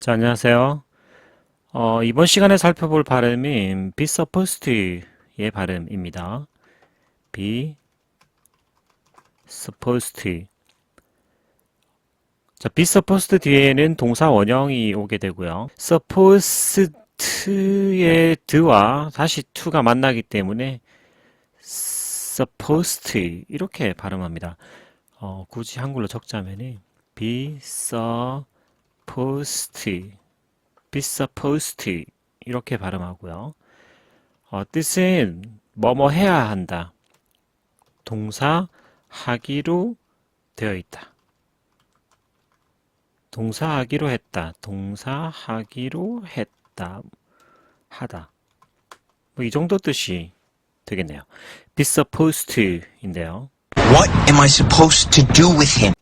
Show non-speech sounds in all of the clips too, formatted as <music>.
자, 안녕하세요. 어, 이번 시간에 살펴볼 발음인 be supposed의 발음입니다. be supposed. 자, be supposed 뒤에는 동사 원형이 오게 되고요. supposed의 드와 다시 to가 만나기 때문에 supposed 이렇게 발음합니다. 어, 굳이 한글로 적자면은 be supposed be supposed 이렇게 발음하고요. 어, 뜻은 뭐뭐 해야 한다. 동사 하기로 되어 있다. 동사 하기로 했다. 동사 하기로 했다. 하다. 뭐 이 정도 뜻이 되겠네요. be supposed인데요. What am I supposed to do with him?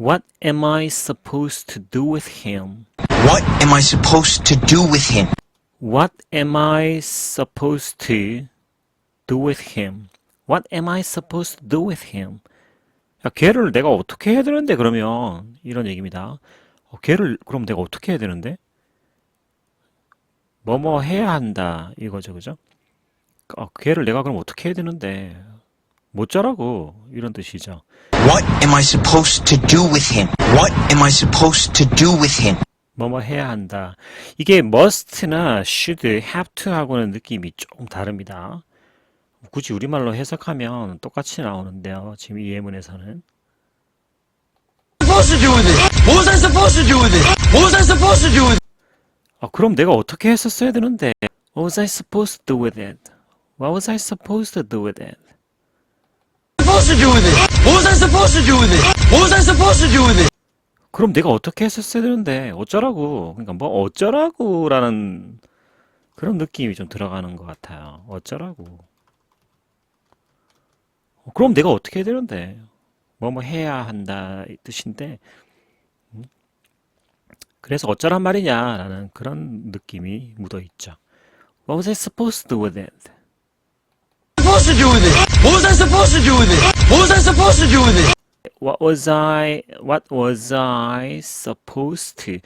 What am I supposed to do with him? What am I supposed to do with him? What am I supposed to do with him? What am I supposed to do with him? 야, 걔를 내가 어떻게 해야 되는데, 그러면. 이런 얘기입니다. 어, 걔를, 그럼 내가 어떻게 해야 되는데? 뭐뭐 해야 한다. 이거죠, 그죠? 어, 걔를 내가 그럼 어떻게 해야 되는데? 못 자라고. 이런 뜻이죠. What am I supposed to do with him? What am I supposed to do with him? 뭐뭐 해야 한다. 이게 must나 should, have to 하고는 느낌이 조금 다릅니다. 굳이 우리말로 해석하면 똑같이 나오는데요. 지금 이 예문에서는. supposed to do with it? What was I supposed to do with it? What was I supposed to do with it? 아, 그럼 내가 어떻게 했었어야 되는데? What was I supposed to do with it? What was I supposed to do with it? Supposed to do with it? What was I supposed to do with it? What was I supposed to do with it? 그럼 내가 어떻게 했었어야 되는데? 어쩌라고? 그러니까 뭐 어쩌라고라는 그런 느낌이 좀 들어가는 것 같아요. 어쩌라고? 어, 그럼 내가 어떻게 해야 되는데? 뭐뭐 해야 한다 이 뜻인데 음? 그래서 어쩌란 말이냐라는 그런 느낌이 묻어 있죠. What was I supposed to do with it? Supposed to do with it? What was I supposed to do with it? What was I supposed to do with it? What was I What was I supposed to?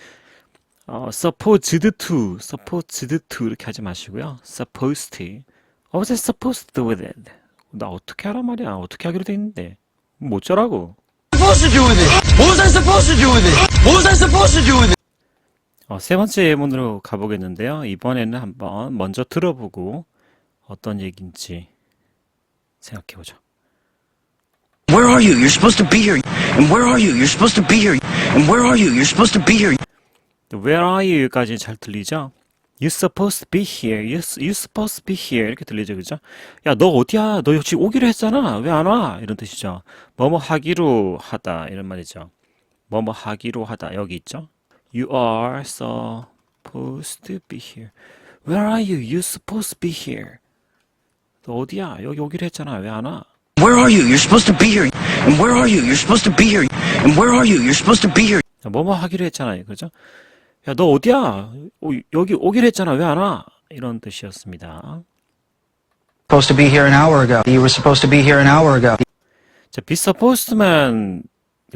어, supposed to, supposed to 이렇게 하지 마시고요. supposed to. What was I supposed to do with it? 나 어떻게 하란 말이야? 어떻게 하기로 돼 있는데? 뭐 어쩌라고? Supposed to do with it? What was I supposed to do with it? What was I supposed to do with it? 어, 세 번째 예문으로 가보겠는데요. 이번에는 한번 먼저 들어보고 어떤 얘기인지 생각해보죠. Are you? You're supposed to be here. And where are you? You're supposed to be here. And where are you? You're supposed to be here. Where are you?까지 잘 들리죠? You supposed to be here. You, you supposed to be here. 이렇게 들리죠, 그죠? 야, 너 어디야? 너 지금 오기로 했잖아. 왜 안 와? 이런 뜻이죠. 뭐뭐 하기로 하다. 이런 말이죠. 뭐뭐 하기로 하다. 여기 있죠? You are supposed to be here. Where are you? You supposed to be here. 너 어디야? 여기 오기로 했잖아. 왜 안 와? Where are you? You're supposed to be here. And where are you? You're supposed to be here. And where are you? You're supposed to be here. 야, 뭐뭐 하기로 했잖아요. 그죠? 야, 너 어디야? 어, 여기 오기로 했잖아. 왜 안 와? 이런 뜻이었습니다. supposed to be here an hour ago. You were supposed to be here an hour ago. 자, be supposed만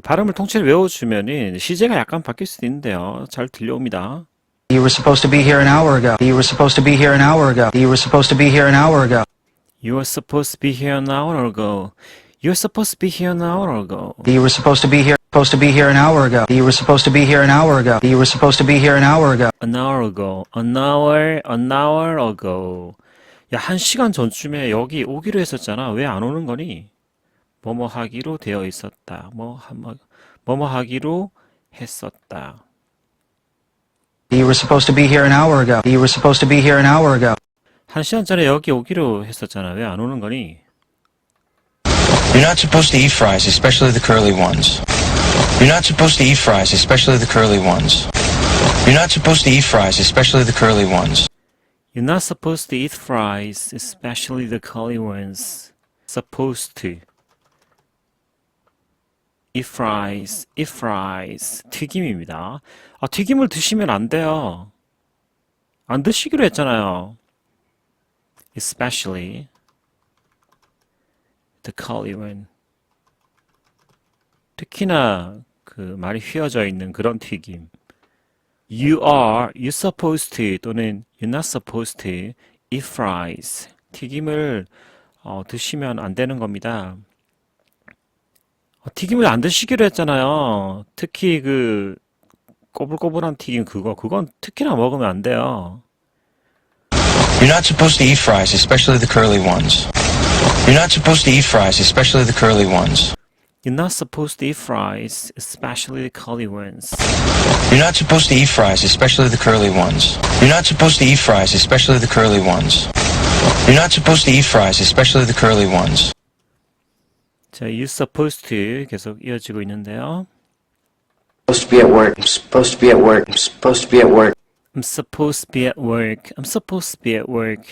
발음을 통째로 외워주면은 시제가 약간 바뀔 수도 있는데요. 잘 들려옵니다. You were supposed to be here an hour ago. You were supposed to be here an hour ago. You were supposed to be here an hour ago. You were supposed to be here an hour ago. You were supposed to be here an hour ago. You were supposed to be here supposed to be here an hour ago. You were supposed to be here an hour ago. You were supposed to be here an hour ago. An hour ago. An hour, an hour ago. 야, 한 시간 전쯤에 여기 오기로 했었잖아. 왜 안 오는 거니? 뭐뭐 하기로 되어 있었다. 뭐, 하- 뭐, 뭐뭐 하기로 했었다. You were supposed to be here an hour ago. You were supposed to be here an hour ago. 한 시간 전에 여기 오기로 했었잖아. 왜 안 오는 거니? You're not supposed to eat fries, especially the curly ones. You're not supposed to eat fries, especially the curly ones. You're not supposed to eat fries, especially the curly ones. You're not supposed to eat fries, especially the curly ones. Supposed to. Eat fries, eat fries. 튀김입니다. 아, 튀김을 드시면 안 돼요. 안 드시기로 했잖아요. Especially the one. 특히나 그 말이 휘어져 있는 그런 튀김. You are, you supposed to 또는 you're not supposed to eat fries. 튀김을 어, 드시면 안 되는 겁니다. 어, 튀김을 안 드시기로 했잖아요. 특히 그 꼬불꼬불한 튀김 그거 그건 특히나 먹으면 안 돼요. You're not supposed to eat fries, especially the curly ones. You're not supposed to eat fries, especially the curly ones. You're not supposed to eat fries, especially the curly ones. You're not supposed to eat fries, especially the curly ones. You're not supposed to eat fries, especially the curly ones. You're not supposed to eat fries, especially the curly ones. 자, you supposed to 계속 이어지고 있는데요. supposed to be at work. I'm supposed to be at work. I'm supposed to be at work. I'm supposed to be at work. I'm supposed to be at work.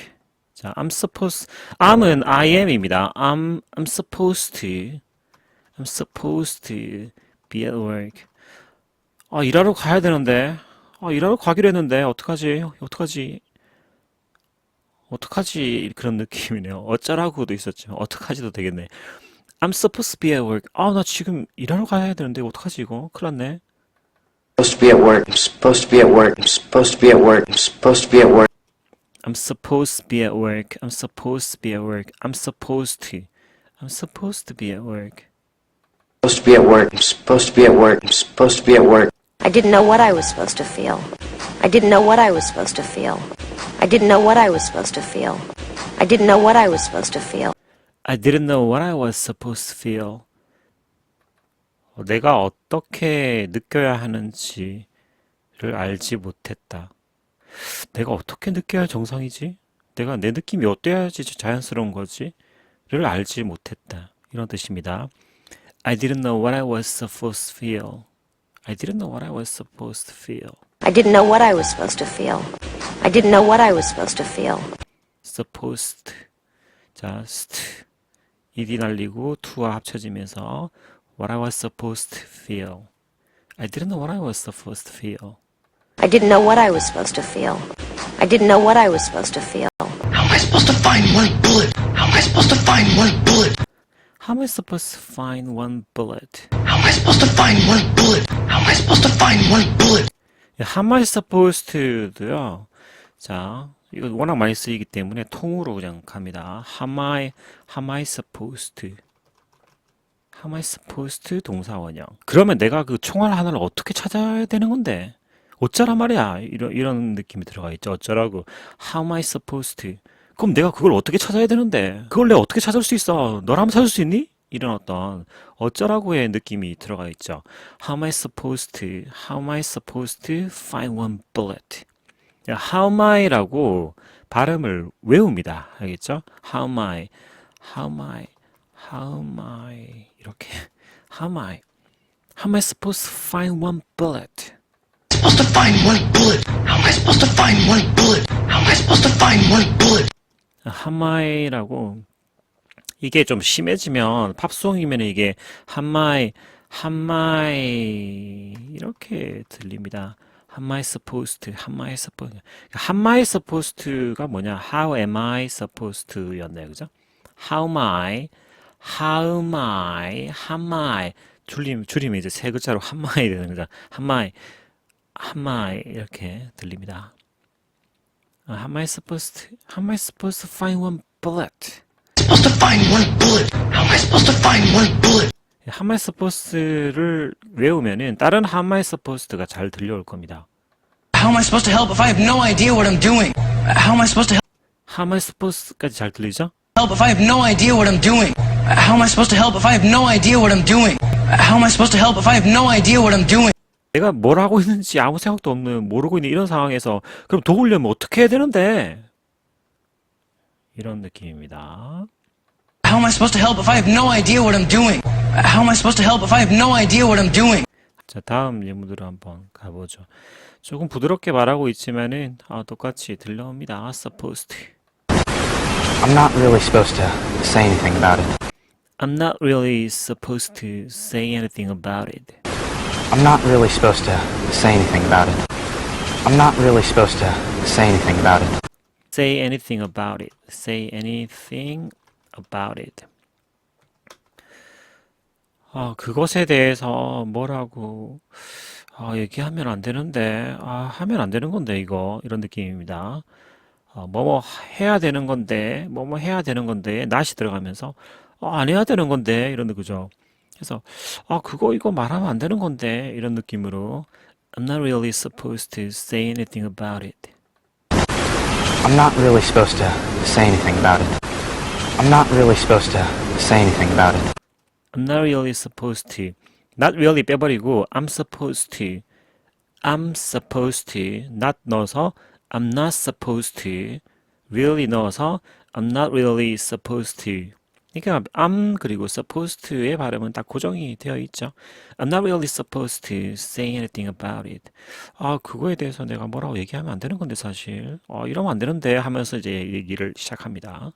자, I'm supposed. I'm은 I am입니다. I'm I'm supposed to. I'm supposed to be at work. 아, 일하러 가야 되는데. 아, 일하러 가기로 했는데 어떡하지? 어떡하지? 어떡하지? 그런 느낌이네요. 어쩌라고도 있었죠. 어떡하지도 되겠네. I'm supposed to be at work. 아, 나 지금 일하러 가야 되는데 어떡하지 이거? 큰일 났네. Supposed to be at work. I'm supposed to be at work. I'm supposed to be at work. I'm supposed to be at work. I'm supposed to be at work. I'm supposed to be at work. I'm supposed to. I'm supposed to be at work. Supposed to be at work. I'm supposed to be at work. I'm supposed to be at work. I didn't know what I was supposed to feel. I didn't know what I was supposed to feel. I didn't know what I was supposed to feel. I didn't know what I was supposed to feel. I didn't know what I was supposed to feel. 어, 내가 어떻게 느껴야 하는지를 알지 못했다. 내가 어떻게 느껴야 할 정상이지? 내가 내 느낌이 어때야지 자연스러운 거지? 를 알지 못했다. 이런 뜻입니다. I didn't know what I was supposed to feel. I didn't know what I was supposed to feel. I didn't know what I was supposed to feel. I didn't know what I was supposed to feel. supposed 자, st ed이 날리고 to와 합쳐지면서 what I was supposed to feel. I didn't know what I was supposed to feel. I didn't know what I was supposed to feel. I didn't know what I was supposed to feel. How am I supposed to find one bullet? How am I supposed to find one bullet? How am I supposed to find one bullet? How am I supposed to find one bullet? How am I supposed to find one bullet? How am I supposed to도요. 자, 이거 워낙 많이 쓰이기 때문에 통으로 그냥 갑니다. How am I, how am I supposed to? I supposed to 동사 원형. 그러면 내가 그 총알 하나를 어떻게 찾아야 되는 건데? 어쩌란 말이야. 이런, 이런 느낌이 들어가 있죠. 어쩌라고. How am I supposed to? 그럼 내가 그걸 어떻게 찾아야 되는데? 그걸 내가 어떻게 찾을 수 있어? 너라면 찾을 수 있니? 이런 어떤 어쩌라고의 느낌이 들어가 있죠. How am I supposed to? How am I supposed to find one bullet? 야, How am I라고 발음을 외웁니다. 알겠죠? How am I? How am I? How am I? 이렇게 How am I? How am I supposed to find one bullet? Supposed to find one bullet. How am I supposed to find one bullet? How am I supposed to find one bullet? 한마이라고 이게 좀 심해지면 팝송이면 이게 한마이 한마이 이렇게 들립니다. 한마이 supposed to 한마이 supposed 한마이 supposed to가 뭐냐? How am I supposed to였네요. 그죠? How am I? How am I? How am I? 줄임 줄이면 이제 세 글자로 한마이 되는 거죠. 한마이 한마이 이렇게 들립니다. Uh, how am I supposed to, how am I supposed to find one bullet? Supposed to find one bullet. How am I supposed to find one bullet? how am I supposed를 외우면은 다른 how am I supposed가 잘 들려올 겁니다. How am I supposed to help if I have no idea what I'm doing? How am I supposed to how am I supposed까지 잘 들리죠? help if I have no idea what I'm doing? How am I supposed to help if I have no idea what I'm doing? How am I supposed to help if I have no idea what I'm doing? 내가 뭘 하고 있는지 아무 생각도 없는 모르고 있는 이런 상황에서 그럼 도우려면 어떻게 해야 되는데? 이런 느낌입니다. How am I supposed to help if I have no idea what I'm doing? How am I supposed to help if I have no idea what I'm doing? 자, 다음 예문으로 한번 가보죠. 조금 부드럽게 말하고 있지만은 아, 똑같이 들려옵니다. supposed. I'm not really supposed to say anything about it. I'm not really supposed to say anything about it. I'm not really supposed to say anything about it. I'm not really supposed to say anything about it. Say anything about it. Say anything about it. 아, 그것에 대해서 뭐라고 아, 얘기하면 안 되는데, 아, 하면 안 되는 건데, 이거. 이런 느낌입니다. 어, 뭐뭐 해야 되는 건데, 뭐뭐 해야 되는 건데, not이 들어가면서, 어, 안 해야 되는 건데, 이런 느 그죠? 그래서, 아, 그거, 이거 말하면 안 되는 건데, 이런 느낌으로, I'm not really supposed to say anything about it. I'm not really supposed to say anything about it. I'm not really supposed to say anything about it. I'm not really supposed to. Not really 빼버리고 I'm supposed to. I'm supposed to. Not 넣어서 I'm not supposed to. Really 넣어서 I'm not really supposed to. 그러니까 I'm 그리고 supposed to의 발음은 딱 고정이 되어 있죠. I'm not really supposed to say anything about it. 아, 그거에 대해서 내가 뭐라고 얘기하면 안 되는 건데 사실. 어, 이러면 안 되는데 하면서 이제 얘기를 시작합니다.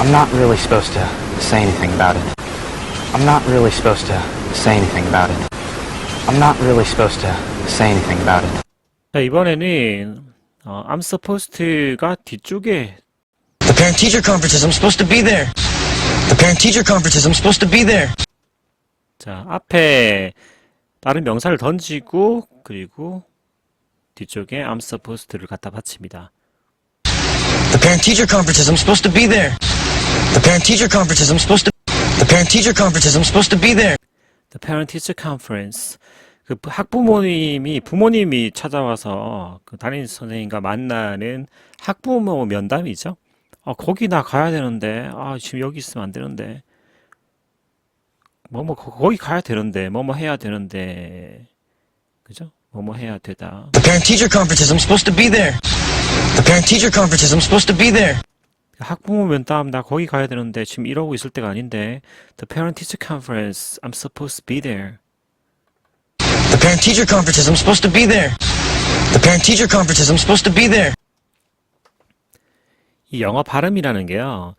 I'm not really supposed to say anything about it. I'm not really supposed to say anything about it. I'm not really supposed to say anything about it. 자, 이번에는 어, I'm supposed to가 뒤쪽에 The parent-teacher conferences, I'm supposed to be there. The parent-teacher conferences, I'm supposed to be there. 자, 앞에 다른 명사를 던지고 그리고 뒤쪽에 I'm supposed to를 갖다 받칩니다. The parent-teacher conferences, I'm supposed to be there. The parent-teacher conferences, I'm supposed to. The parent-teacher conferences, I'm supposed to be there. The Parent Teacher Conference. 그 학부모님이 부모님이 찾아와서 그 담임 선생님과 만나는 학부모 면담이죠. 아, 거기 나 가야 되는데, 아, 지금 여기 있으면 안 되는데, 뭐, 뭐, 거- 거기 가야 되는데, 뭐, 뭐 해야 되는데, 그죠? 뭐, 뭐 해야 되다. The parent-teacher conferences, I'm supposed to be there. The parent-teacher conferences, I'm supposed to be there. 학부모 면담 나 거기 가야 되는데 지금 이러고 있을 때가 아닌데 The Parent Teacher Conference I'm supposed to be there The parent-teacher conferences, I'm supposed to be there. The parent-teacher conferences, I'm supposed to be there. 이 영어 발음이라는 게요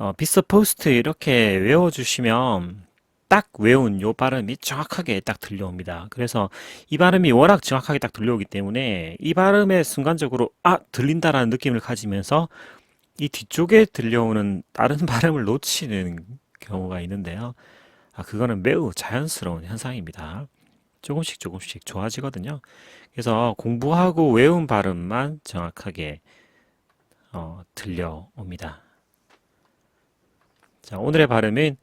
어, supposed to 이렇게 외워주시면 딱 외운 요 발음이 정확하게 딱 들려옵니다. 그래서 이 발음이 워낙 정확하게 딱 들려오기 때문에 이 발음에 순간적으로 아 들린다라는 느낌을 가지면서 이 뒤쪽에 들려오는 다른 <laughs> 발음을 놓치는 경우가 있는데요. 아 그거는 매우 자연스러운 현상입니다. 조금씩 조금씩 좋아지거든요. 그래서 공부하고 외운 발음만 정확하게 어, 들려옵니다. 자, 오늘의 발음은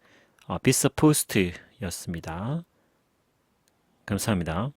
어, be supposed 였습니다. 감사합니다.